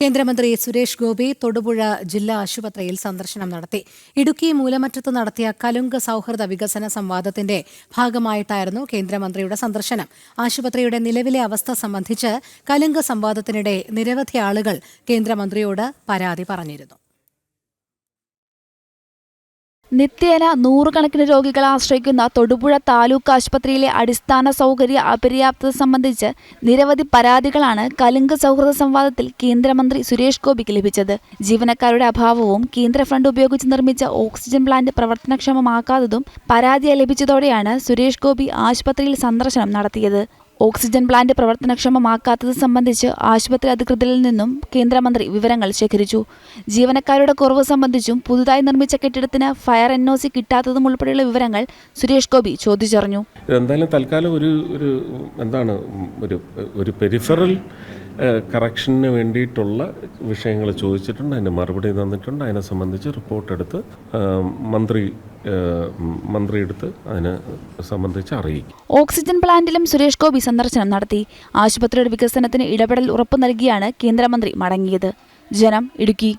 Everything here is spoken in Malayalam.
കേന്ദ്രമന്ത്രി സുരേഷ് ഗോപി തൊടുപുഴ ജില്ലാ ആശുപത്രിയിൽ സന്ദർശനം നടത്തി. ഇടുക്കി മൂലമറ്റത്ത് നടത്തിയ കലുങ്ക് സൗഹൃദ വികസന സംവാദത്തിന്റെ ഭാഗമായിട്ടായിരുന്നു കേന്ദ്രമന്ത്രിയുടെ സന്ദർശനം. ആശുപത്രിയുടെ നിലവിലെ അവസ്ഥ സംബന്ധിച്ച് കലുങ്ക് സംവാദത്തിനിടെ നിരവധി ആളുകൾ കേന്ദ്രമന്ത്രിയോട് പരാതി പറഞ്ഞിരുന്നു. നിത്യേന നൂറുകണക്കിന് രോഗികളെ ആശ്രയിക്കുന്ന തൊടുപുഴ താലൂക്ക് ആശുപത്രിയിലെ അടിസ്ഥാന സൗകര്യ അപര്യാപ്തത സംബന്ധിച്ച് നിരവധി പരാതികളാണ് കലുങ്ക് സൗഹൃദ സംവാദത്തിൽ കേന്ദ്രമന്ത്രി സുരേഷ് ഗോപിക്ക് ലഭിച്ചത്. ജീവനക്കാരുടെ അഭാവവും കേന്ദ്ര ഫണ്ട് ഉപയോഗിച്ച് നിർമ്മിച്ച ഓക്സിജൻ പ്ലാന്റ് പ്രവർത്തനക്ഷമമാക്കാത്തതും പരാതിയായി ലഭിച്ചതോടെയാണ് സുരേഷ് ഗോപി ആശുപത്രിയിൽ സന്ദർശനം നടത്തിയത്. ഓക്സിജൻ പ്ലാന്റ് പ്രവർത്തനക്ഷമമാക്കാത്തത് സംബന്ധിച്ച് ആശുപത്രി അധികൃതരിൽ നിന്നും കേന്ദ്രമന്ത്രി വിവരങ്ങൾ ശേഖരിച്ചു. ജീവനക്കാരുടെ കുറവ് സംബന്ധിച്ചും പുതുതായി നിർമ്മിച്ച കെട്ടിടത്തിന് ഫയർ എൻ ഒ സി കിട്ടാത്തതും ഉൾപ്പെടെയുള്ള വിവരങ്ങൾ സുരേഷ് ഗോപി ചോദിച്ചറിഞ്ഞു. എന്തായാലും തൽക്കാലം ഒരു ഒരു എന്താണ് ഒരു ഒരു പെരിഫറൽ കറക്ഷന് വേണ്ടിയിട്ടുള്ള വിഷയങ്ങൾ ചോദിച്ചിട്ടുണ്ട്. അതിന് മറുപടി തന്നിട്ടുണ്ട്. അതിനെ സംബന്ധിച്ച് റിപ്പോർട്ട് എടുത്ത് മന്ത്രി ആ, മന്ത്രി എടുത്ത് അതിനെ സംബന്ധിച്ച് അറിയിക്കും. ഓക്സിജൻ പ്ലാന്റിലും സുരേഷ് ഗോപി സന്ദർശനം നടത്തി. ആശുപത്രിയുടെ വികസനത്തിന് ഇടപെടൽ ഉറപ്പു നൽകിയാണ് കേന്ദ്രമന്ത്രി മടങ്ങിയത്. ജനം ഇടുക്കി.